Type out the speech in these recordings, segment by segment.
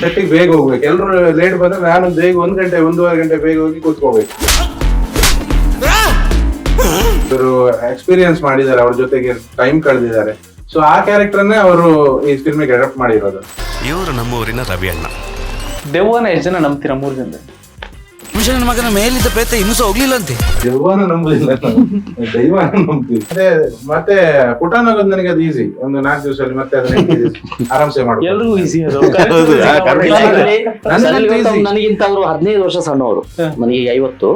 ಸೆಟ್ಟಿಗೆ ಬೇಗ ಹೋಗ್ಬೇಕು. ಎಲ್ಲರೂ ಲೇಟ್ ಬಂದ್ರೆ ನಾನು ಬೇಗ ಒಂದ್ ಗಂಟೆ ಒಂದೂವರೆ ಗಂಟೆ ಬೇಗ ಹೋಗಿ ಕೂತ್ಕೋಬೇಕು. ಇವರು ಎಕ್ಸ್ಪೀರಿಯನ್ಸ್ ಮಾಡಿದ್ದಾರೆ ಅವ್ರ ಜೊತೆಗೆ ಟೈಮ್ ಕಳೆದಿದ್ದಾರೆ. ಸೊ ಆ ಕ್ಯಾರೆಕ್ಟರ್ನೇ ಅವರು ಈ ಫಿಲ್ಮಿಗೆ ಅಡಾಪ್ಟ್ ಮಾಡಿರೋದು. ಇವರು ನಮ್ಮೂರಿನ ರವಿ ಅಣ್ಣ ದೆವ್ವನ ಎಷ್ಟು ಜನ ನಂಬ್ತೀರಾ ಮೂರು ಜನದಲ್ಲಿ ನನ್ನ ಮಗನ ಮೇಲಿದ್ದ ಪ್ರೇತ ಇನ್ನೂ ಸಹ ಹೋಗ್ಲಿಲ್ಲಂತೆ. ದೆವ್ವನ ನಂಬಲಿಲ್ಲ. ನಾವು. ದೈವನ ನಂಬ್ತೀವಿ ಮತ್ತೆ ಮತ್ತೆ ಪುಟಾನ್ ಆಗೋದು ನನಗೆ ಅದು ಈಸಿ ಒಂದು ನಾಲ್ಕು ದಿವಸದಲ್ಲಿ ಮತ್ತೆ ಅದನ್ನ ಆರಾಮ್ಸೆ ಮಾಡ್ಬೋದು ಎಲ್ರಿಗೂ ಈಸಿ ಅದು. ಹೌದು, ಆ, Correct. ನನಗಂತೂ easy. ನನಗಿಂತ ಅವರು ಹದಿನೈದು ವರ್ಷ ಸಣ್ಣವರು. ನನಗೆ ಐವತ್ತು.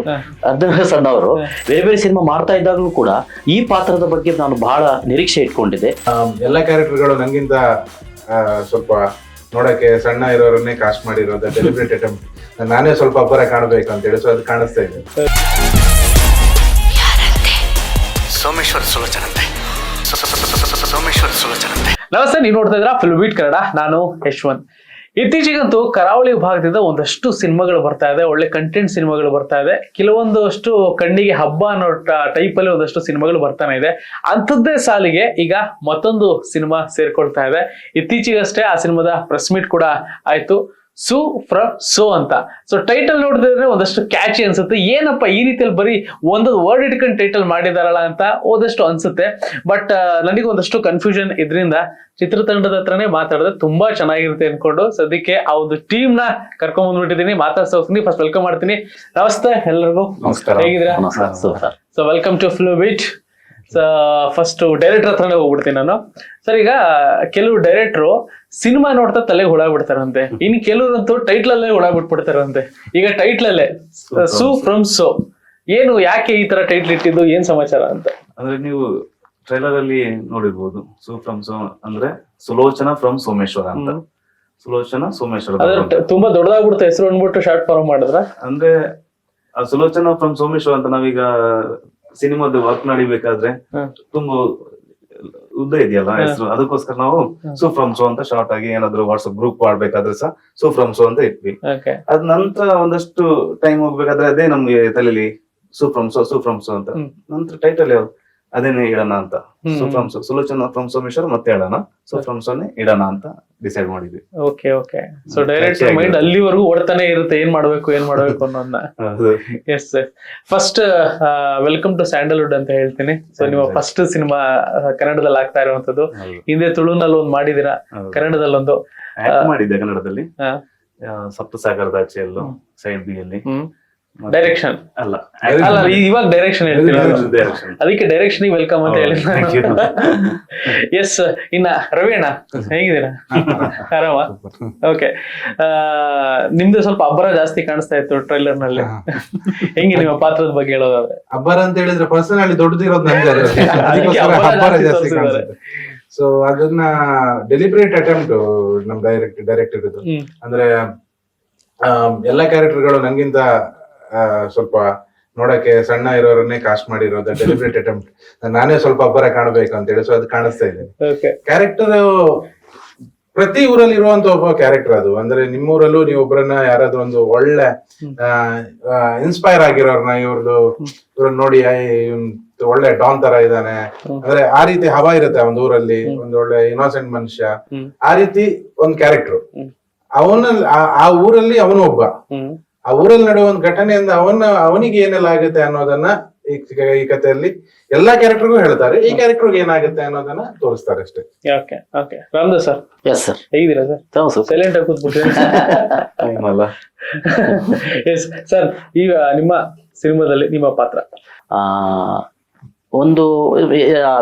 ಹದಿನೈದು ವರ್ಷ ಸಣ್ಣವರು. ಬೇರೆ ಬೇರೆ ಸಿನಿಮಾ ಮಾಡ್ತಾ ಇದ್ದಾಗಲೂ ಕೂಡ ಈ ಪಾತ್ರದ ಬಗ್ಗೆ ನಾನು ಬಹಳ ನಿರೀಕ್ಷೆ ಇಟ್ಕೊಂಡಿದ್ದೆ. ಎಲ್ಲಾ ಎಲ್ಲ ಕ್ಯಾರೆಕ್ಟರ್ಗಳು ನನಗಿಂತ ಆ, ಸ್ವಲ್ಪ ನೋಡಕ್ಕೆ ಸಣ್ಣ ಇರೋರನ್ನೇ ಕಾಸ್ಟ್ ಮಾಡಿರೋದು ಡೆಲಿಬ್ರೇಟ್ ಅಟೆಂಪ್ಟ್ ನಾನೇ ಸ್ವಲ್ಪ ಅಬ್ಬರ ಕಾಣಬೇಕು ಅಂತ ಹೇಳಿ ಸೊ ಅದು ಕಾಣಿಸ್ತಾ ಇದೆ ಸೋಮೇಶ್ವರ ಸುಲೋಚನಂತೆ ಸೊ- ಸೊ- ಸೊ- ಸೊ- ಸೊ- ಸೋಮೇಶ್ವರ ಸುಲೋಚನಂತೆ ನಮಸ್ತೆ ನೀವು ನೋಡ್ತಾ ಇದ್ರ ಫುಲ್ ವೀಟ್ ಕನ್ನಡ ನಾನು ಯಶ್ವಂತ್ ಇತ್ತೀಚೆಗಂತೂ ಕರಾವಳಿ ಭಾಗದಿಂದ ಒಂದಷ್ಟು ಸಿನಿಮಾಗಳು ಬರ್ತಾ ಇದೆ, ಒಳ್ಳೆ ಕಂಟೆಂಟ್ ಸಿನಿಮಾಗಳು ಬರ್ತಾ ಇದೆ. ಕೆಲವೊಂದಷ್ಟು ಕಣ್ಣಿಗೆ ಹಬ್ಬ ಅನ್ನೋ ಟೈಪ್ ಅಲ್ಲಿ ಒಂದಷ್ಟು ಸಿನಿಮಾಗಳು ಬರ್ತಾನೆ ಇದೆ. ಅಂಥದ್ದೇ ಸಾಲಿಗೆ ಈಗ ಮತ್ತೊಂದು ಸಿನಿಮಾ ಸೇರ್ಕೊಳ್ತಾ ಇದೆ. ಇತ್ತೀಚೆಗಷ್ಟೇ ಆ ಸಿನಿಮಾದ ಪ್ರೆಸ್ ಮೀಟ್ ಕೂಡ ಆಯ್ತು. ಸು ಫ್ರ ಸೋ ಅಂತ. ಸೊ ಟೈಟಲ್ ನೋಡಿದ್ರೆ ಒಂದಷ್ಟು ಕ್ಯಾಚಿ ಅನ್ಸುತ್ತೆ. ಏನಪ್ಪ ಈ ರೀತಿಯಲ್ಲಿ ಬರೀ ಒಂದೊಂದು ವರ್ಡ್ ಇಟ್ಕೊಂಡು ಟೈಟಲ್ ಮಾಡಿದಾರಲ್ಲ ಅಂತ ಓದಷ್ಟು ಅನ್ಸುತ್ತೆ. ಬಟ್ ನನಗೆ ಒಂದಷ್ಟು ಕನ್ಫ್ಯೂಷನ್ ಇದರಿಂದ ಚಿತ್ರತಂಡದ ಹತ್ರನೇ ಮಾತಾಡಿದ್ರೆ ತುಂಬಾ ಚೆನ್ನಾಗಿರುತ್ತೆ ಅನ್ಕೊಂಡು ಸದ್ಯಕ್ಕೆ ಆ ಒಂದು ಟೀಮ್ನ ಕರ್ಕೊಂಡ್ ಬಂದ್ಬಿಟ್ಟಿದ್ದೀನಿ. ಮಾತಾಡ್ತಾ ಹೋಗ್ತೀನಿ ಫಸ್ಟ್ ವೆಲ್ಕಮ್ ಮಾಡ್ತೀನಿ. ನಮಸ್ತೆ ಎಲ್ಲರಿಗೂ ನಮಸ್ಕಾರ. ಹೇಗಿದ್ದೀರಾ. So welcome to flu beat first director ಹತ್ರನೇ ಹೋಗ್ಬಿಡ್ತೀನಿ ನಾನು. ಸರ್ ಈಗ ಕೆಲವು ಡೈರೆಕ್ಟ್ರು ಸಿನಿಮಾ ನೋಡ್ತಾ ತಲೆಗೆ ಹುಳ ಬಿಡ್ತಾರಂತೆ. ಇನ್ನು ಕೆಲವರಂತೂ ಟೈಟ್ಲ್ ಅಲ್ಲೇ ಹುಳ ಬಿಟ್ಬಿಡ್ತಾರಂತೆ. ಈಗ ಟೈಟ್ಲ್ ಅಲ್ಲೇ ಸು ಫ್ರಮ್ ಸೋ ಏನು ಯಾಕೆ ಈ ತರ ಟೈಟ್ಲ್ ಇಟ್ಟಿದ್ದು ಏನ್ ಸಮಾಚಾರ ಅಂತ? ಅಂದ್ರೆ ನೀವು ಟ್ರೈಲರ್ ಅಲ್ಲಿ ನೋಡಿರ್ಬೋದು ಸು ಫ್ರಮ್ ಸೋ ಅಂದ್ರೆ ಸುಲೋಚನ ಫ್ರಮ್ ಸೋಮೇಶ್ವರ ಅಂತ. ಸುಲೋಚನ ಸೋಮೇಶ್ವರ ತುಂಬಾ ದೊಡ್ಡದಾಗ್ಬಿಡುತ್ತೆ ಹೆಸರು ಅಂದ್ಬಿಟ್ಟು ಶಾರ್ಟ್ ಫಾರ್ಮ್ ಮಾಡಿದ್ರ. ಅಂದ್ರೆ ಆ ಸುಲೋಚನ ಫ್ರಮ್ ಸೋಮೇಶ್ವರ ಅಂತ ನಾವೀಗ ಸಿನಿಮಾದ ವರ್ಕ್ ನಡಿಬೇಕಾದ್ರೆ ತುಂಬಾ ಉದ್ದ ಇದೆಯಲ್ಲ ಹೆಸರು. ಅದಕ್ಕೋಸ್ಕರ ನಾವು ಸು ಫ್ರಮ್ ಸೋ ಅಂತ ಶಾರ್ಟ್ ಆಗಿ ಏನಾದ್ರು ವಾಟ್ಸ್ಆಪ್ ಗ್ರೂಪ್ ಮಾಡ್ಬೇಕಾದ್ರೆ ಸಹ ಸು ಫ್ರಮ್ ಸೋ ಅಂತ ಇಟ್ವಿ. ಅದ್ ನಂತರ ಒಂದಷ್ಟು ಟೈಮ್ ಹೋಗ್ಬೇಕಾದ್ರೆ ಅದೇ ನಮ್ಗೆ ತಲೆಯಲ್ಲಿ ಸು ಫ್ರಮ್ ಸೋ ಸು ಫ್ರಮ್ ಸೋ ಅಂತ. ನಂತರ ಟೈಟಲ್ ಯಾವ್ದು? ಅದೇನೆ ಇಡೋಣ ಅಂತ. So from Sulochana from Someshwar ಮತ್ತೆ ಹೇಳೋಣ. ಸೊ ಫ್ರಮ್ ಸೋನೆ ಇಡೋಣ ಅಂತ ಡಿಸೈಡ್ ಮಾಡಿದ್ವಿ. Okay okay. So direct mind. ಅಲ್ಲಿವರೆಗೂ ಓಡ್ತಾನೆ ಇರುತ್ತೆ ಏನ್ ಮಾಡ್ಬೇಕು ಏನ್ ಮಾಡ್ಬೇಕು ಅನ್ನೋದನ್ನ. Yes first welcome to Sandalwood ಅಂತ ಹೇಳ್ತೀನಿ. ಸೊ ನಿಮ್ಮ ಫಸ್ಟ್ ಸಿನಿಮಾ ಕನ್ನಡದಲ್ಲಿ ಆಗ್ತಾ ಇರುವಂತದ್ದು ಹಿಂದೆ. ತುಳುನಲ್ಲಿ ಒಂದು ಮಾಡಿದಿರಾ ಕನ್ನಡದಲ್ಲಿ ಒಂದು ಮಾಡಿದ್ದೆ ಕನ್ನಡದಲ್ಲಿ. ಸಪ್ತಸಾಗರದ ಆಚೆಯಲ್ಲೂ ಸೈಡ್ ಬಿ ಅಲ್ಲಿ. ಡೈರೆಕ್ಷನ್ ಅಲ್ಲ ಅಲ್ಲ ಇವಾಗ ಡೈರೆಕ್ಷನ್ ಅದಕ್ಕೆ ಡೈರೆಕ್ಷನ್ ವೆಲ್ಕಮ್ ಅಂತ ಹೌದು, ಹೇಳಿ ಎಸ್ ಇನ್ನ ರವಿ ಅಣ್ಣ ಹೇಗಿದ್ದೀರಾ? ಆರಾಮ? ಓಕೆ ನಿಮ್ದು ಸ್ವಲ್ಪ ಅಬ್ಬರ ಜಾಸ್ತಿ ಕಾಣಿಸ್ತಾ ಇತ್ತು ಟ್ರೈಲರ್ನಲ್ಲಿ ಹೆಂಗೆ ನಿಮ್ಮ ಪಾತ್ರದ ಬಗ್ಗೆ ಹೇಳೋದಾದ್ರೆ? ಅಬ್ಬರ ಅಂತ ಹೇಳಿದ್ರೆ ಪರ್ಸನಲಿ ದೊಡ್ಡದಿರೋದು ನಂಗೆ. ಸೊ ಅದನ್ನ ಡೆಲಿಬ್ರೇಟ್ ಅಟೆಂಪ್ಟ್ ನಮ್ ಡೈರೆಕ್ಟ್ ಡೈರೆಕ್ಟರ್ ಅಂದ್ರೆ ಎಲ್ಲಾ ಕ್ಯಾರೆಕ್ಟರ್ಗಳು ನಂಗಿಂತ ಸ್ವಲ್ಪ ನೋಡಕ್ಕೆ ಸಣ್ಣ ಇರೋರನ್ನೇ ಕಾಸ್ಟ್ ಮಾಡಿರೋದು ಡೆಲಿಬ್ರೇಟ್ ಅಟೆಂಪ್ಟ್ ನಾನೇ ಸ್ವಲ್ಪ ಅಬ್ಬರ ಕಾಣಬೇಕು ಅಂತ ಹೇಳಿ ಸೊ ಅದು ಕಾಣಿಸ್ತಾ ಇದೆ. ಕ್ಯಾರೆಕ್ಟರ್ ಪ್ರತಿ ಊರಲ್ಲಿ ಇರುವಂತ ಒಬ್ಬ ಕ್ಯಾರೆಕ್ಟರ್ ಅದು. ಅಂದ್ರೆ ನಿಮ್ಮೂರಲ್ಲೂ ನೀವು ಒಬ್ಬರನ್ನ ಯಾರಾದ್ರೂ ಒಂದು ಒಳ್ಳೆ ಇನ್ಸ್ಪೈರ್ ಆಗಿರೋರ್ನ ಇವ್ರದ್ದು ಇವ್ರನ್ನ ನೋಡಿ ಒಳ್ಳೆ ಡಾನ್ ತರ ಇದ್ದಾನೆ. ಅಂದ್ರೆ ಆ ರೀತಿ ಹವಾ ಇರುತ್ತೆ ಒಂದ್ ಊರಲ್ಲಿ ಒಂದು ಒಳ್ಳೆ ಇನೋಸೆಂಟ್ ಮನುಷ್ಯ. ಆ ರೀತಿ ಒಂದ್ ಕ್ಯಾರೆಕ್ಟರ್ ಅವನಲ್ಲಿ ಅವನ ಆ ಊರಲ್ಲಿ ಅವನು ಒಬ್ಬ. ಆ ಊರಲ್ಲಿ ನಡೆಯುವ ಒಂದು ಘಟನೆಯಿಂದ ಅವನ ಅವನಿಗೆ ಏನೆಲ್ಲ ಆಗುತ್ತೆ ಅನ್ನೋದನ್ನ ಈ ಈ ಕಥೆಯಲ್ಲಿ ಎಲ್ಲಾ ಕ್ಯಾರೆಕ್ಟರ್ಗೂ ಹೇಳ್ತಾರೆ. ಈ ಕ್ಯಾರೆಕ್ಟರ್ಗೆ ಏನಾಗುತ್ತೆ ಅನ್ನೋದನ್ನ ತೋರಿಸ್ತಾರೆ ಅಷ್ಟೇ. Okay okay Ramdas sir. Yes sir ಹೇಗಿದ್ದೀರಾ ಸರ್? ತಾವು. ಸೈಲೆಂಟ್ ಆಗಿ ಕೂತ್ಬಿಟ್ರಿ. ಎಸ್ ಸರ್ ಈಗ ನಿಮ್ಮ ಸಿನಿಮಾದಲ್ಲಿ ನಿಮ್ಮ ಪಾತ್ರ? ಆ, ಒಂದು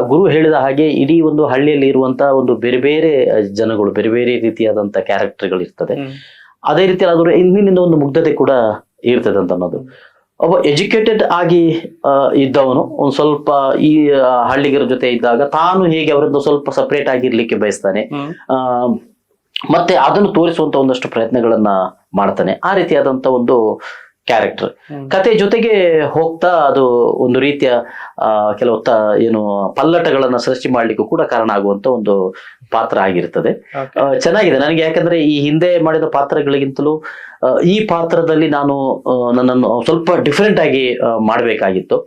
ಗುರು ಹೇಳಿದ ಹಾಗೆ ಇಡೀ ಒಂದು ಹಳ್ಳಿಯಲ್ಲಿ ಇರುವಂತಹ ಒಂದು ಬೇರೆ ಬೇರೆ ಜನಗಳು ಬೇರೆ ಬೇರೆ ರೀತಿಯಾದಂತಹ ಕ್ಯಾರೆಕ್ಟರ್ಗಳು ಇರ್ತದೆ. ಅದೇ ರೀತಿ ಅದರ ಹಿಂದಿನಿಂದ ಒಂದು ಮುಗ್ಧತೆ ಕೂಡ ಇರ್ತದೆ ಅಂತ ಅನ್ನೋದು. ಒಬ್ಬ ಎಜುಕೇಟೆಡ್ ಆಗಿ ಇದ್ದವನು ಒಂದು ಸ್ವಲ್ಪ ಈ ಹಳ್ಳಿಗರ ಜೊತೆ ಇದ್ದಾಗ ತಾನು ಹೇಗೆ ಅವರಿಂದ ಸ್ವಲ್ಪ ಸಪರೇಟ್ ಆಗಿರ್ಲಿಕ್ಕೆ ಬಯಸ್ತಾನೆ ಆ, ಮತ್ತೆ ಅದನ್ನು ತೋರಿಸುವಂತ ಒಂದಷ್ಟು ಪ್ರಯತ್ನಗಳನ್ನ ಮಾಡ್ತಾನೆ. ಆ ರೀತಿಯಾದಂತ ಒಂದು ಕ್ಯಾರೆಕ್ಟರ್. ಕತೆ ಜೊತೆಗೆ ಹೋಗ್ತಾ ಅದು ಒಂದು ರೀತಿಯ ಕೆಲವು ಏನು ಪಲ್ಲಟಗಳನ್ನ ಸೃಷ್ಟಿ ಮಾಡ್ಲಿಕ್ಕೂ ಕೂಡ ಕಾರಣ ಆಗುವಂತ ಒಂದು ಪಾತ್ರ ಆಗಿರ್ತದೆ. ಚೆನ್ನಾಗಿದೆ. ನನಗೆ ಯಾಕಂದ್ರೆ ಈ ಹಿಂದೆ ಮಾಡಿದ ಪಾತ್ರಗಳಿಗಿಂತಲೂ ಈ ಪಾತ್ರದಲ್ಲಿ ನಾನು ನನ್ನನ್ನು ಸ್ವಲ್ಪ ಡಿಫ್ರೆಂಟ್ ಆಗಿ ಮಾಡಬೇಕಾಗಿತ್ತು.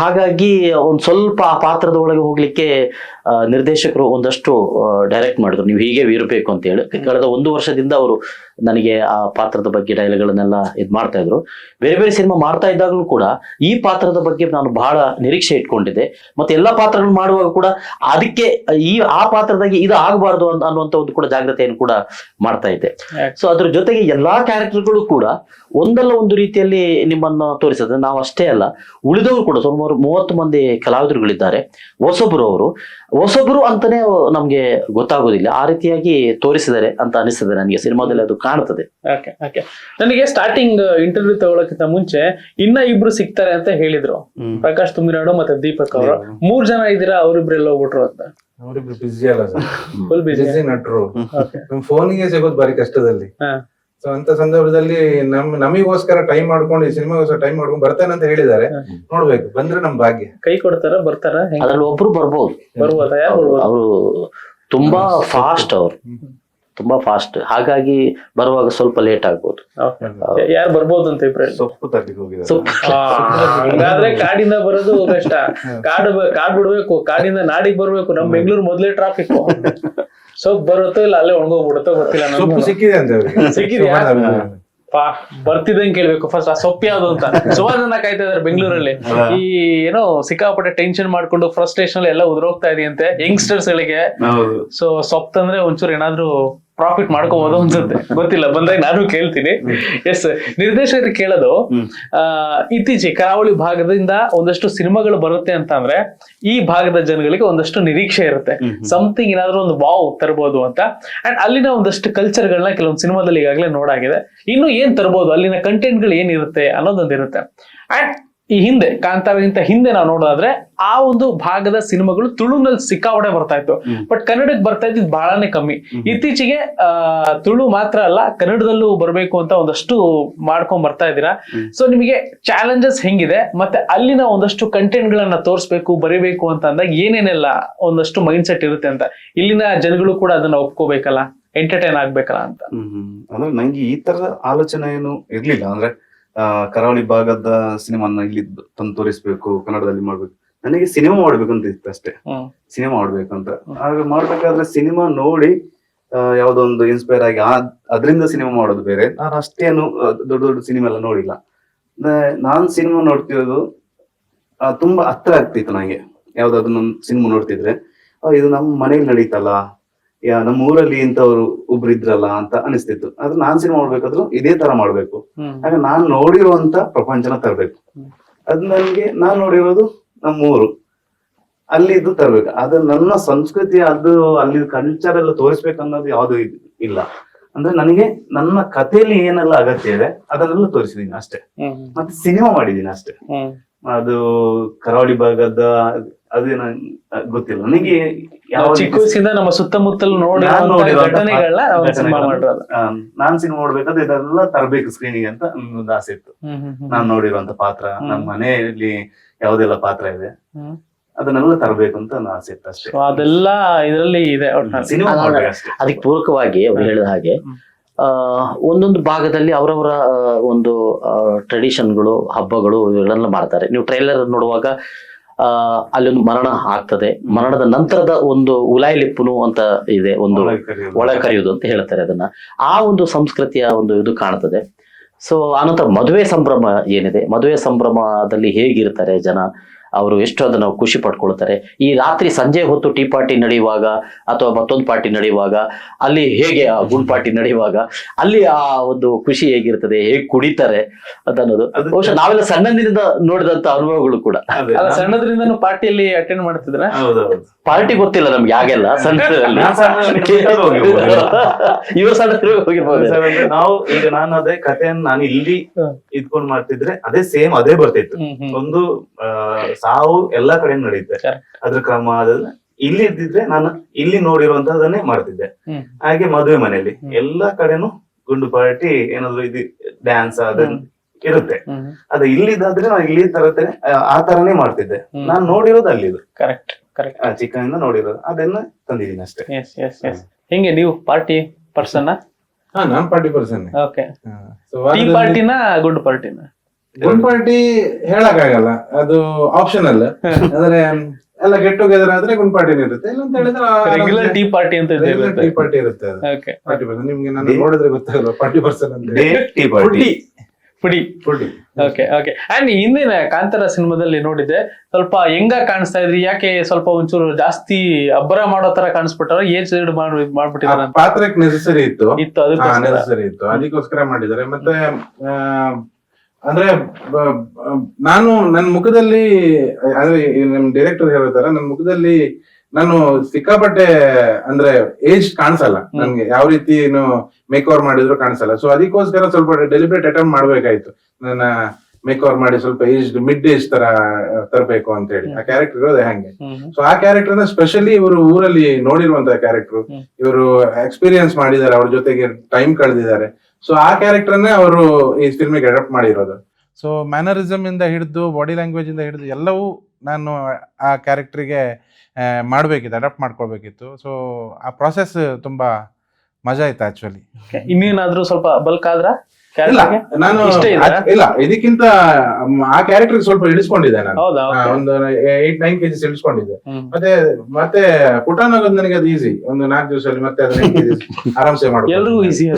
ಹಾಗಾಗಿ ಒಂದು ಸ್ವಲ್ಪ ಆ ಪಾತ್ರದ ಒಳಗೆ ಹೋಗ್ಲಿಕ್ಕೆ ನಿರ್ದೇಶಕರು ಒಂದಷ್ಟು ಡೈರೆಕ್ಟ್ ಮಾಡಿದ್ರು. ನೀವು ಹೀಗೆ ಇರಬೇಕು ಅಂತ ಹೇಳಿ. ಕಳೆದ ಒಂದು ವರ್ಷದಿಂದ ಅವರು ನನಗೆ ಆ ಪಾತ್ರದ ಬಗ್ಗೆ ಡೈಲಾಗ್ಗಳನ್ನೆಲ್ಲ ಇದು ಮಾಡ್ತಾ ಇದ್ರು. ಬೇರೆ ಬೇರೆ ಸಿನಿಮಾ ಮಾಡ್ತಾ ಇದ್ದಾಗಲೂ ಕೂಡ ಈ ಪಾತ್ರದ ಬಗ್ಗೆ ನಾನು ಬಹಳ ನಿರೀಕ್ಷೆ ಇಟ್ಕೊಂಡಿದ್ದೆ. ಮತ್ತೆ ಎಲ್ಲಾ ಪಾತ್ರಗಳು ಮಾಡುವಾಗ ಕೂಡ ಅದಕ್ಕೆ ಈ ಆ ಪಾತ್ರದಾಗೆ ಇದು ಆಗಬಾರ್ದು ಅಂತ ಅನ್ನುವಂತ ಒಂದು ಕೂಡ ಜಾಗ್ರತೆಯನ್ನು ಕೂಡ ಮಾಡ್ತಾ ಇದ್ದೆ. ಸೊ ಅದ್ರ ಜೊತೆಗೆ ಎಲ್ಲಾ ಕ್ಯಾರೆಕ್ಟರ್ಗಳು ಕೂಡ ಒಂದಲ್ಲ ಒಂದು ರೀತಿಯಲ್ಲಿ ನಿಮ್ಮನ್ನು ತೋರಿಸಿದ್ರೆ ನಾವು ಅಷ್ಟೇ ಅಲ್ಲ. ಉಳಿದವರು ಕೂಡ ಸುಮಾರು ಮೂವತ್ತು ಮಂದಿ ಕಲಾವಿದರುಗಳಿದ್ದಾರೆ. ಹೊಸೊಬ್ರು ಅವರು. ಹೊಸಬರು ಅಂತಾನೆ ನಮ್ಗೆ ಗೊತ್ತಾಗೋದಿಲ್ಲ. ಆ ರೀತಿಯಾಗಿ ತೋರಿಸಿದರೆ ಅಂತ ಅನಿಸ್ತದೆ ನನಗೆ. ಸಿನಿಮಾದಲ್ಲಿ ಅದು ಕಾಣ್ತದೆ. ಓಕೆ ಓಕೆ ನನಗೆ ಸ್ಟಾರ್ಟಿಂಗ್ ಇಂಟರ್ವ್ಯೂ ತಗೊಳಕ್ಕಿಂತ ಮುಂಚೆ ಇನ್ನ ಇಬ್ರು ಸಿಗ್ತಾರೆ ಅಂತ ಹೇಳಿದ್ರು. ಪ್ರಕಾಶ್ ತುಮಿರಾಡು ಮತ್ತೆ ದೀಪಕ್ ಅವರು. ಮೂರ್ ಜನ ಇದ್ದೀರಾ ಅವ್ರಿಬ್ರು ಎಲ್ಲ ಹೋಗ್ಬಿಟ್ರು ಅಂತ? ಅವರಿಬ್ರು ಬಿಸಿ ಅಲ್ಲ ಸರ್. ಫುಲ್ ಬಿಸಿ ಬಿಸಿ ನಟರು. ಫೋನಿಗೆ ಸಿಗೋದು ಬಾರಿ ಕಷ್ಟದಲ್ಲಿ. ಹಾ. ಸೊ ಅಂತ ಸಂದರ್ಭದಲ್ಲಿ ನಮ್ ನಮಿಗೋಸ್ಕರ ಟೈಮ್ ಮಾಡ್ಕೊಂಡು ಈ ಸಿನಿಮಾಗೋಸ್ಕರ ಟೈಮ್ ಮಾಡ್ಕೊಂಡು ಬರ್ತಾನೆ ಅಂತ ಹೇಳಿದ್ದಾರೆ. ನೋಡ್ಬೇಕು ಬಂದ್ರೆ ನಮ್ ಭಾಗ್ಯ. ಕೈ ಕೊಡ್ತಾರ ಬರ್ತಾರ ಅದ್ರಲ್ಲಿ ಒಬ್ರು ಬರ್ಬೋದು. ಬರ್ಬೋದಾ? ಯಾರು ಬರ್ಬೋದು? ಅವರು ತುಂಬಾ ಫಾಸ್ಟ್ ಅವರು. ತುಂಬಾ ಫಾಸ್ಟ್ ಹಾಗಾಗಿ ಬರುವಾಗ ಸ್ವಲ್ಪ ಲೇಟ್ ಆಗ್ಬೋದು. ಯಾರು ಬರ್ಬೋದು ಅಂತ ಹಂಗಾದ್ರೆ ಕಾಡಿಂದ ಬರೋದು ಕಷ್ಟ ಕಾಡು ಕಾಡ್ ಬಿಡ್ಬೇಕು ಕಾಡಿಂದ ನಾಡಿಗ್ ಬರ್ಬೇಕು. ನಮ್ ಬೆಂಗಳೂರು ಮೊದ್ಲೇ ಟ್ರಾಫಿಕ್ ಸೊಪ್ಪು ಬರುತ್ತೋ ಇಲ್ಲ ಅಲ್ಲೇ ಒಣಗೋಗ್ಬಿಡುತ್ತೋ ಗೊತ್ತಿಲ್ಲ. ಸಿಕ್ಕಿದೆ ಅಂತ ಅಭಿಮಾನ. ಬರ್ತಿದ್ದಂಗೆ ಕೇಳ್ಬೇಕು. ಫಸ್ಟ್ ಆ ಸೊಪ್ಪು ಯಾವ್ದು ಅಂತ. ಸುಮಾರು ಜನ ಕಾಯ್ತಾ ಇದಾರೆ ಬೆಂಗಳೂರಲ್ಲಿ. ಈ ಏನೋ ಸಿಕ್ಕಾಪಟ್ಟೆ ಟೆನ್ಷನ್ ಮಾಡ್ಕೊಂಡು ಫ್ರಸ್ಟ್ರೇಷನ್ ಎಲ್ಲ ಉದ್ರೋಗ್ತಾ ಇದೆಯಂತೆ ಯಂಗ್ಸ್ಟರ್ಸ್ ಗಳಿಗೆ. ಹೌದು. ಸೊ ಸೊಪ್ಪು ತಂದ್ರೆ ಒಂಚೂರು ಏನಾದ್ರೂ ಪ್ರಾಫಿಟ್ ಮಾಡ್ಕೋಬಹುದು ಅನ್ಸುತ್ತೆ. ಗೊತ್ತಿಲ್ಲ ಬಂದಾಗ ನಾನು ಕೇಳ್ತೀನಿ. ಎಸ್ ನಿರ್ದೇಶಕರು ಕೇಳೋದು ಆ, ಇತ್ತೀಚೆಗೆ ಕರಾವಳಿ ಭಾಗದಿಂದ ಒಂದಷ್ಟು ಸಿನಿಮಾಗಳು ಬರುತ್ತೆ ಅಂತ ಅಂದ್ರೆ ಈ ಭಾಗದ ಜನಗಳಿಗೆ ಒಂದಷ್ಟು ನಿರೀಕ್ಷೆ ಇರುತ್ತೆ. ಸಮಥಿಂಗ್ ಏನಾದ್ರೂ ಒಂದು ವಾವ್ ತರಬಹುದು ಅಂತ. ಅಂಡ್ ಅಲ್ಲಿನ ಒಂದಷ್ಟು ಕಲ್ಚರ್ಗಳನ್ನ ಕೆಲವೊಂದು ಸಿನಿಮಾದಲ್ಲಿ ಈಗಾಗಲೇ ನೋಡಾಗಿದೆ. ಇನ್ನು ಏನ್ ತರಬಹುದು ಅಲ್ಲಿನ ಕಂಟೆಂಟ್ಗಳು ಏನಿರುತ್ತೆ ಅನ್ನೋದೊಂದಿರುತ್ತೆ. ಅಂಡ್ ಈ ಹಿಂದೆ ಕಾಂತಾರಗಿಂತ ಹಿಂದೆ ನಾವು ನೋಡೋದಾದ್ರೆ ಆ ಒಂದು ಭಾಗದ ಸಿನಿಮಾಗಳು ತುಳುನಲ್ಲಿ ಸಿಕ್ಕಾಪಟ್ಟೆ ಬರ್ತಾ ಇತ್ತು. ಬಟ್ ಕನ್ನಡಕ್ಕೆ ಬರ್ತಾ ಇದ್ದಿದ್ದು ಬಹಳನೇ ಕಮ್ಮಿ. ಇತ್ತೀಚೆಗೆ ತುಳು ಮಾತ್ರ ಅಲ್ಲ ಕನ್ನಡದಲ್ಲೂ ಬರಬೇಕು ಅಂತ ಒಂದಷ್ಟು ಮಾಡ್ಕೊಂಡ್ ಬರ್ತಾ ಇದ್ದೀರಾ. ಸೊ ನಿಮಗೆ ಚಾಲೆಂಜಸ್ ಹೆಂಗಿದೆ? ಮತ್ತೆ ಅಲ್ಲಿನ ಒಂದಷ್ಟು ಕಂಟೆಂಟ್ ಗಳನ್ನ ತೋರಿಸ್ಬೇಕು ಬರಿಬೇಕು ಅಂತ ಅಂದಾಗ ಏನೇನೆಲ್ಲ ಒಂದಷ್ಟು ಮೈಂಡ್ ಸೆಟ್ ಇರುತ್ತೆ ಅಂತ. ಇಲ್ಲಿನ ಜನಗಳು ಕೂಡ ಅದನ್ನ ಒಪ್ಕೋಬೇಕಲ್ಲ ಎಂಟರ್ಟೈನ್ ಆಗ್ಬೇಕಲ್ಲ ಅಂತ. ಅಂದ್ರೆ ನಂಗೆ ಈ ತರದ ಆಲೋಚನೆ ಏನು ಇರ್ಲಿಲ್ಲ. ಅಂದ್ರೆ ಕರಾವಳಿ ಭಾಗದ ಸಿನಿಮಾನ ಇಲ್ಲಿ ತಂದು ತೋರಿಸ್ಬೇಕು ಕನ್ನಡದಲ್ಲಿ ಮಾಡ್ಬೇಕು. ನನಗೆ ಸಿನಿಮಾ ಮಾಡ್ಬೇಕು ಅಂತ ಇತ್ತು ಅಷ್ಟೇ. ಸಿನಿಮಾ ಮಾಡ್ಬೇಕು ಅಂತ. ಆಗ ಮಾಡ್ಬೇಕಾದ್ರೆ ಸಿನಿಮಾ ನೋಡಿ ಆ, ಯಾವ್ದೋ ಒಂದು ಇನ್ಸ್ಪೈರ್ ಆಗಿ ಅದರಿಂದ ಸಿನಿಮಾ ಮಾಡೋದು ಬೇರೆ. ನಾನು ಅಷ್ಟೇನು ದೊಡ್ಡ ದೊಡ್ಡ ಸಿನಿಮಾ ಎಲ್ಲ ನೋಡಿಲ್ಲ. ನಾನ್ ಸಿನಿಮಾ ನೋಡ್ತಿರೋದು ತುಂಬಾ ಹತ್ರ ಆಗ್ತಿತ್ತು ನನಗೆ. ಯಾವ್ದಾದ್ರು ನಮ್ ಸಿನಿಮಾ ನೋಡ್ತಿದ್ರೆ ಇದು ನಮ್ಮ ಮನೇಲಿ ನಡೀತಲ್ಲ ನಮ್ಮ ಊರಲ್ಲಿ ಇಂಥವ್ರು ಒಬ್ರು ಇದ್ರಲ್ಲ ಅಂತ ಅನಿಸ್ತಿತ್ತು. ಆದ್ರೆ ನಾನ್ ಸಿನಿಮಾ ಮಾಡ್ಬೇಕಾದ್ರು ಇದೇ ತರ ಮಾಡ್ಬೇಕು. ಹಾಗೆ ಆಗ ನಾನ್ ನೋಡಿರುವಂತ ಪ್ರಪಂಚನ ತರ್ಬೇಕು. ಅದ್ ನನ್ಗೆ ನಾನ್ ನೋಡಿರೋದು ನಮ್ಮ ಊರು. ಅಲ್ಲಿದ್ದು ತರ್ಬೇಕು. ಅದು ನನ್ನ ಸಂಸ್ಕೃತಿ ಅದು ಅಲ್ಲಿ ಕಲ್ಚರ್ ಎಲ್ಲ ತೋರಿಸ್ಬೇಕು ಅನ್ನೋದು ಯಾವ್ದು ಇಲ್ಲ. ಅಂದ್ರೆ ನನಗೆ ನನ್ನ ಕಥೆಯಲ್ಲಿ ಏನೆಲ್ಲ ಅಗತ್ಯ ಇದೆ ಅದನ್ನೆಲ್ಲ ತೋರಿಸಿದೀನಿ ಅಷ್ಟೇ. ಮತ್ತೆ ಸಿನಿಮಾ ಮಾಡಿದೀನಿ ಅಷ್ಟೇ. ಅದು ಕರಾವಳಿ ಭಾಗದ ಅದೇನ ಗೊತ್ತಿಲ್ಲ. ನನಗೆ ಯಾವ ಚಿಕ್ಕ ವಯಸ್ಸಿಂದ ನಮ್ಮ ಸುತ್ತಮುತ್ತಲು ನೋಡಿ ಘಟನೆಗಳನ್ನ ಸಿನಿಮಾ ಮಾಡಿರೋದು ನಾನ್ ಸಿನಿಮಾ ನೋಡ್ಬೇಕಾದ್ರೆ ಇದೆಲ್ಲ ತರಬೇಕು ಸ್ಕ್ರೀನಿಗೆ ಅಂತ ಒಂದು ಆಸೆ ಇತ್ತು. ನಾನ್ ನೋಡಿರುವಂತ ಪಾತ್ರ ನಮ್ಮ ಮನೆಯಲ್ಲಿ ಯಾವ್ದೆಲ್ಲ ಪಾತ್ರ ಇದೆ. ಅದನ್ನೆಲ್ಲ ತರಬೇಕು ಅಂತ ನನ್ನ ಆಸೆ ಇತ್ತು ಅಷ್ಟೇ. ಅದೆಲ್ಲ ಇದರಲ್ಲಿ ಇದೆ. ಸಿನಿಮಾ ಅದಕ್ಕೆ ಪೂರಕವಾಗಿ ಅವ್ರು ಹೇಳಿದ ಹಾಗೆ ಆ ಒಂದೊಂದು ಭಾಗದಲ್ಲಿ ಅವರವರ ಒಂದು ಟ್ರೆಡಿಷನ್ಗಳು ಹಬ್ಬಗಳು ಇವೆಲ್ಲ ಮಾಡ್ತಾರೆ. ನೀವು ಟ್ರೈಲರ್ ನೋಡುವಾಗ ಅಲ್ಲೊಂದು ಮರಣ ಆಗ್ತದೆ. ಮರಣದ ನಂತರದ ಒಂದು ಉಲಾಯಿ ಲಿಪ್ಪುನು ಅಂತ ಇದೆ ಒಂದು ಒಳ ಕರೆಯುವುದು ಅಂತ ಹೇಳ್ತಾರೆ ಅದನ್ನ. ಆ ಒಂದು ಸಂಸ್ಕೃತಿಯ ಒಂದು ಇದು ಕಾಣ್ತದೆ. ಸೊ ಆನಂತರ ಮದುವೆ ಸಂಭ್ರಮ ಏನಿದೆ? ಮದುವೆ ಸಂಭ್ರಮದಲ್ಲಿ ಹೇಗಿರ್ತಾರೆ ಜನ? ಅವರು ಎಷ್ಟು ಅದನ್ನ ಖುಷಿ ಪಡ್ಕೊಳ್ತಾರೆ. ಈ ರಾತ್ರಿ ಸಂಜೆ ಹೊತ್ತು ಟೀ ಪಾರ್ಟಿ ನಡೆಯುವಾಗ ಅಥವಾ ಮತ್ತೊಂದು ಪಾರ್ಟಿ ನಡೆಯುವಾಗ ಅಲ್ಲಿ ಹೇಗೆ ಆ ಗುಂಡ್ ಪಾರ್ಟಿ ನಡೆಯುವಾಗ ಅಲ್ಲಿ ಆ ಒಂದು ಖುಷಿ ಹೇಗಿರ್ತದೆ ಹೇಗೆ ಕುಡಿತಾರೆ ಅಂತ ಅನ್ನೋದು ಬಹುಶಃ ನಾವೆಲ್ಲ ಸಣ್ಣದಿನಿಂದ ನೋಡಿದಂತ ಅನುಭವಗಳು ಕೂಡ. ಸಣ್ಣದ್ರಿಂದ ಪಾರ್ಟಿಯಲ್ಲಿ ಅಟೆಂಡ್ ಮಾಡ್ತಿದ್ರ? ಪಾರ್ಟಿ ಗೊತ್ತಿಲ್ಲ ನಮ್ಗೆ ಯಾಗೆಲ್ಲ ಸಣ್ಣದಲ್ಲಿ. ಇವರು ಸಣ್ಣ ನಾವು ಈಗ ನಾನು ಅದೇ ಕಥೆಯನ್ನು ನಾನು ಇಲ್ಲಿ ಇದ್ಕೊಂಡು ಮಾಡ್ತಿದ್ರೆ ಅದೇ ಸೇಮ್ ಅದೇ ಬರ್ತಿತ್ತು. ಒಂದು ಸಾವು ಎಲ್ಲಾ ಕಡೆ ನಡೆಯುತ್ತೆ. ಅದ್ರ ಕ್ರಮ ಅದೆಲ್ಲ ಇಲ್ಲಿ ಇದ್ದಿದ್ರೆ ನಾನು ಇಲ್ಲಿ ನೋಡಿರುವಂತದನ್ನೇ ಮಾಡ್ತಿದ್ದೆ. ಹಾಗೆ ಮದುವೆ ಮನೆಯಲ್ಲಿ. ಎಲ್ಲಾ ಕಡೆನು ಗುಂಡು ಪಾರ್ಟಿ ಏನಾದ್ರು ಇದು ಡ್ಯಾನ್ಸ್ ಅದ ಇರುತ್ತೆ. ಅದ ಇಲ್ಲಿದ್ದಾದ್ರೆ ನಾನು ಇಲ್ಲಿ ತರತೇನೆ ಆ ತರನೇ ಮಾಡ್ತಿದ್ದೆ. ನಾನು ನೋಡಿರೋದು ಅಲ್ಲಿದು. ಕರೆಕ್ಟ್ ಕರೆಕ್ಟ್ ಆ, ಇಂದ ನೋಡಿರೋದು. ಅದನ್ನ ತಂದಿದ್ದೀನಿ ಅಷ್ಟೇ. ಎಸ್ ಎಸ್ ಎಸ್ ಹೆಂಗೆ ನೀವು ಪಾರ್ಟಿ ಪರ್ಸನ್ ಹಾ ನಾನ್ ಪಾರ್ಟಿ ಪರ್ಸನ್ ಓಕೆ ಟೀ ಪಾರ್ಟಿನ ಗುಂಡು ಪಾರ್ಟಿನ ಗುಡ್ ಪಾರ್ಟಿ ಹೇಳಕ್ ಆಗಲ್ಲ ಅದು ಆಪ್ಷನಲ್ ಅಂದ್ರೆ ಎಲ್ಲ ಗೆಟ್ ಟುಗೆದರ್ ಆದ್ರೆ ಗುಂಪಾಟಿನ ಇರುತ್ತೆ. ಇಲ್ಲ ಅಂತ ಹೇಳಿದ್ರೆ ರೆಗ್ಯುಲರ್ ಟೀ ಪಾರ್ಟಿ ಅಂತ ಇದೆ ರೆಗ್ಯುಲರ್ ಟೀ ಪಾರ್ಟಿ ಇರುತ್ತೆ ಅದು. ಓಕೆ ಪಾರ್ಟಿ ಪರ್ಸನ್ ನಿಮ್ಗೆ ನಾನು ನೋಡಿದ್ರೆ ಗೊತ್ತಾಗಲ್ಲ ಪಾರ್ಟಿ ಪರ್ಸನ್ ಅಂತ ಡೇ ಟೀ ಪಾರ್ಟಿ ಪುಡಿ ಪುಡಿ ಓಕೆ ಓಕೆ ಅಂಡ್ ಹಿಂದಿನ ಕಾಂತಾರ ಸಿನಿಮಾದಲ್ಲಿ ನೋಡಿದ್ದೆ ಸ್ವಲ್ಪ ಹೆಂಗ ಕಾಣಿಸ್ತಾ ಇದ್ರಿ? ಯಾಕೆ ಸ್ವಲ್ಪ ಒಂಚೂರು ಜಾಸ್ತಿ ಅಬ್ಬರ ಮಾಡೋ ತರ ಕಾಣಿಸ್ಬಿಟ್ಟಾರ? ಏಜ್ ಮಾಡಿ ಮಾಡ್ಬಿಟ್ಟಿದ್ದಾರೆ ಪಾತ್ರಕ್ಕೆ ನೆಸೆಸರಿ ಇತ್ತು. ಇತ್ತು ಅದಕ್ಕೋಸ್ಕರ ನೆಸೆಸರಿ ಇತ್ತು. ಅದಕ್ಕೋಸ್ಕರ ಮಾಡಿದ್ದಾರೆ. ಮತ್ತೆ ಆ, ಅಂದ್ರೆ ನಾನು ನನ್ನ ಮುಖದಲ್ಲಿ ಅಂದ್ರೆ ನಿಮ್ ಡೈರೆಕ್ಟರ್ ಹೇಳ್ತಾರ ತರ ನನ್ನ ಮುಖದಲ್ಲಿ ನಾನು ಸಿಕ್ಕಾಪಟ್ಟೆ ಅಂದ್ರೆ ಏಜ್ ಕಾಣಿಸಲ್ಲ. ನನ್ಗೆ ಯಾವ ರೀತಿ ಮೇಕ್ ಓವರ್ ಮಾಡಿದ್ರು ಕಾಣಿಸಲ್ಲ. ಸೊ ಅದಕ್ಕೋಸ್ಕರ ಸ್ವಲ್ಪ ಡೆಲಿಬ್ರೇಟ್ ಅಟೆಂಪ್ಟ್ ಮಾಡ್ಬೇಕಾಯ್ತು. ನನ್ನ ಮೇಕ್ ಓವರ್ ಮಾಡಿ ಸ್ವಲ್ಪ ಏಜ್ ಮಿಡ್ ಏಜ್ ತರ ತರಬೇಕು ಅಂತ ಹೇಳಿ. ಆ ಕ್ಯಾರೆಕ್ಟರ್ ಇರೋದೇ ಹಂಗೆ. ಸೊ ಆ ಕ್ಯಾರೆಕ್ಟರ್ನ ಸ್ಪೆಷಲಿ ಇವರು ಊರಲ್ಲಿ ನೋಡಿರುವಂತಹ ಕ್ಯಾರೆಕ್ಟರ್. ಇವರು ಎಕ್ಸ್ಪೀರಿಯನ್ಸ್ ಮಾಡಿದ್ದಾರೆ ಅವ್ರ ಜೊತೆಗೆ ಟೈಮ್ ಕಳೆದಿದ್ದಾರೆ. ಸೊ ಆ ಕ್ಯಾರೆಕ್ಟರ್ ಅವರು ಈ ಫಿಲ್ಮಿಗೆ ಅಡಾಪ್ಟ್ ಮಾಡಿರೋದು. ಸೊ ಮ್ಯಾನರಿಸಮ್ ಇಂದ ಹಿಡಿದು ಬಾಡಿ ಲ್ಯಾಂಗ್ವೇಜ್ ಇಂದ ಹಿಡಿದು ಎಲ್ಲವೂ ನಾನು ಆ ಕ್ಯಾರೆಕ್ಟರ್ಗೆ ಮಾಡಬೇಕಿತ್ತು ಅಡಾಪ್ಟ್ ಮಾಡ್ಕೊಳ್ಬೇಕಿತ್ತು. ಸೊ ಆ ಪ್ರಾಸೆಸ್ ತುಂಬಾ ಮಜಾ ಆಯ್ತು ಆಕ್ಚುಲಿ ಇನ್ನೇನಾದ್ರೂ ಸ್ವಲ್ಪ ಬಲ್ಕ್ ಆದ್ರ? ಇಲ್ಲ ನಾನು? ಇಲ್ಲ ಇದಕ್ಕಿಂತ ಆ ಕ್ಯಾರೆಕ್ಟರ್ ಸ್ವಲ್ಪ ಇಳಿಸ್ಕೊಂಡಿದ್ದೆ ನಾನು. ಒಂದು ಏಟ್ ನೈನ್ ಕೆಜಿಸ್ ಇಳಿಸ್ಕೊಂಡಿದ್ದೆ. ಮತ್ತೆ ಮತ್ತೆ ಪುಟಾನ್ ಆಗೋದು ನನಗೆ ಅದು ಈಸಿ ಒಂದು ನಾಲ್ಕು ದಿವಸದಲ್ಲಿ ಮತ್ತೆ ಅದನ್ನ ಆರಾಮ್ಸೆ ಮಾಡ್ಬೋದು ಎಲ್ರಿಗೂ ಈಸಿ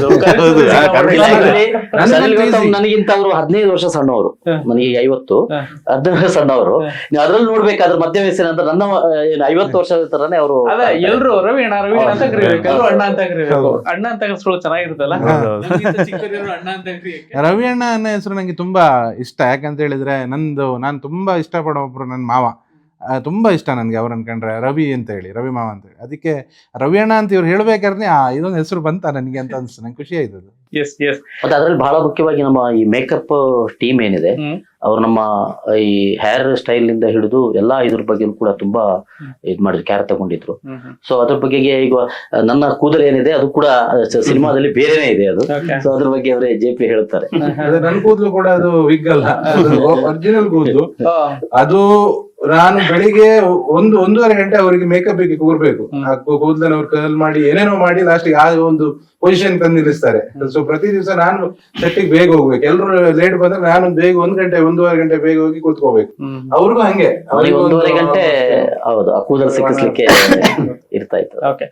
ನನಗಿಂತ ಅವರು ಹದಿನೈದು ವರ್ಷ ಸಣ್ಣವರು. ನನಗೆ ಈಗ ಐವತ್ತು. ಹದಿನೈದು ವರ್ಷ ಸಣ್ಣವರು. ನೀವು ಅದ್ರಲ್ಲಿ ನೋಡ್ಬೇಕಾದ್ರೆ ಮಧ್ಯ ವಯಸ್ಸಿನ ಅಂತ ನನ್ನ ಏನು ಐವತ್ತು ವರ್ಷದ ತರನೇ ಅವರು ಎಲ್ರು ರವಿ ಅಣ್ಣ ರವಿ ಅಂತ. ಕರಿಬೇಕು. ಅಣ್ಣ ಅಂತ ಕರಿಬೇಕು. ಅಣ್ಣ ಅಂತ ಕರ್ಸ್ಕೊಳ್ಳೋದು ಚೆನ್ನಾಗಿರುತ್ತಲ್ಲ? ಅಣ್ಣ ರವಿ ಅಣ್ಣ ಅನ್ನೋ ಹೆಸರು ನಂಗೆ ತುಂಬಾ ಇಷ್ಟ. ಯಾಕಂತ ಹೇಳಿದ್ರೆ ನಂದು, ನಾನು ತುಂಬಾ ಇಷ್ಟಪಡೋ ಒಬ್ರು ನನ್ನ ಮಾವ. ತುಂಬಾ ಇಷ್ಟ ನನಗೆ ಅವರನ್ನು ಕಂಡ್ರೆ ರವಿ ಅಂತ ಹೇಳಿ ರವಿ ಮಾವ ಅಂತ ಹೇಳಿ. ಅದಕ್ಕೆ ರವಿ ಅಣ್ಣ ಅಂತ ಇವ್ರು ಹೇಳ್ಬೇಕಾದ್ರೆ ಆ ಇದೊಂದು ಹೆಸರು ಬಂತ ನನಗೆ ಅಂತ ಅನ್ಸ್ತು. ನಂಗೆ ಖುಷಿ ಆಯ್ತು ಅದು ಎಸ್ ಎಸ್ ಮತ್ತೆ ಅದ್ರಲ್ಲಿ ಬಹಳ ಮುಖ್ಯವಾಗಿ ನಮ್ಮ ಈ ಮೇಕಪ್ ಟೀಮ್ ಏನಿದೆ. ಅವ್ರು ನಮ್ಮ ಈ ಹೇರ್ ಸ್ಟೈಲ್ ಇಂದ ಹಿಡಿದು ಎಲ್ಲಾ ಇದ್ರ ಬಗ್ಗೆ ಕೂಡ ತುಂಬಾ ಇದ್ ಮಾಡಿದ್ರು ಕ್ಯಾರ್ ತಗೊಂಡಿದ್ರು. ಸೊ ಅದ್ರ ಬಗ್ಗೆ ಈಗ ನನ್ನ ಕೂದಲು ಏನಿದೆ ಅದು ಕೂಡ ಸಿನಿಮಾದಲ್ಲಿ ಬೇರೆನೆ ಇದೆ ಅದು. ಸೊ ಅದ್ರ ಬಗ್ಗೆ ಅವರೇ ಜೆ ಪಿ ಹೇಳ್ತಾರೆ. ಅದೇ ನನ್ನ ಕೂದಲು ಕೂಡ ಅದು ವಿಗ್ ಅಲ್ಲ. ಒರಿಜಿನಲ್ ಕೂದಲು. ಅದು ನಾನು ಬೆಳಿಗ್ಗೆ ಒಂದು ಒಂದೂವರೆ ಗಂಟೆ ಅವರಿಗೆ ಮೇಕಪ್ಗೆ ಕೂರ್ಬೇಕು. ಕೂದಲನ್ನ ಅವ್ರು ಕರ್ಲ್ ಮಾಡಿ ಏನೇನೋ ಮಾಡಿ ಲಾಸ್ಟ್ ಆ ಒಂದು ಪೊಸಿಷನ್ ತಂದು ನಿಲ್ಲಿಸ್ತಾರೆ. ಸೊ ಪ್ರತಿ ದಿವಸ ನಾನು ಸೆಟ್ಟಿಗೆ ಬೇಗ ಹೋಗ್ಬೇಕು. ಎಲ್ರು ಲೇಟ್ ಬಂದ್ರೆ ನಾನು ಬೇಗ ಒಂದ್ ಗಂಟೆ ಒಂದೂವರೆ ಗಂಟೆ ಬೇಗ ಹೋಗಿ ಕೂತ್ಕೋಬೇಕು. ಅವ್ರಿಗೂ ಹಂಗೆ. ಒಂದೂವರೆ ಗಂಟೆ ಹೌದು ಆ ಕೂದಲು ಸಿಕ್ಕಿಸ್ಲಿಕ್ಕೆ ಇರ್ತಾ ಇತ್ತು. ಓಕೆ